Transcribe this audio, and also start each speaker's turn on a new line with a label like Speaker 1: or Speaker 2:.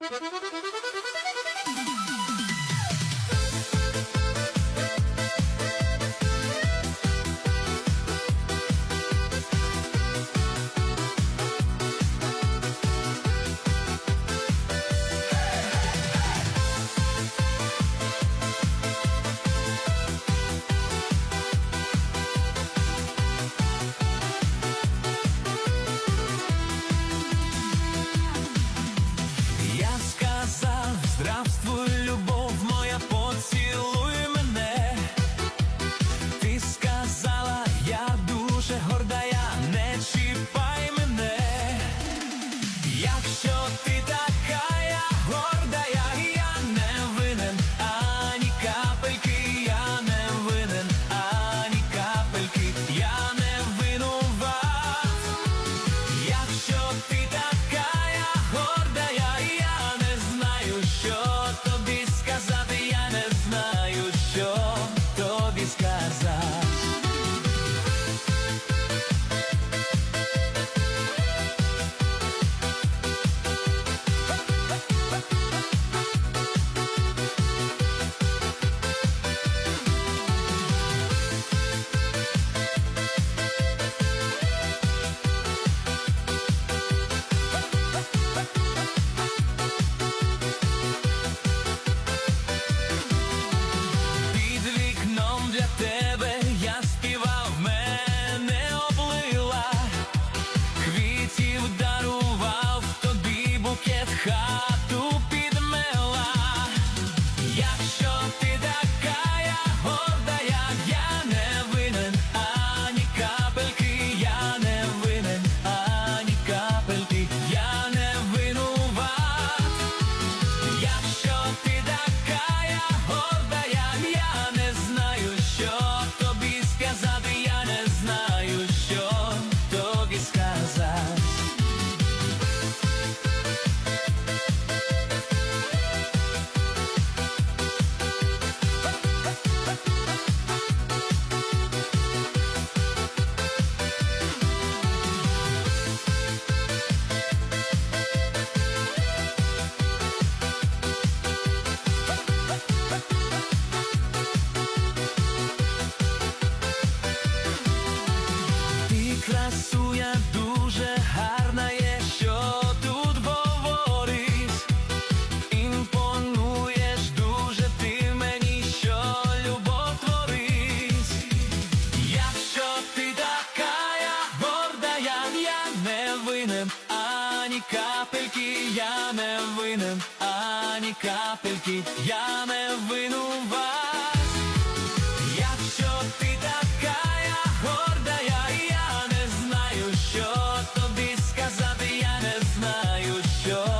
Speaker 1: ブブブブ! Якщо ти така я я не винен, ані капельки, я не винен, ані капельки, я не винуват. Якщо ти така я я не знаю, що тобі сказати, я не знаю, що.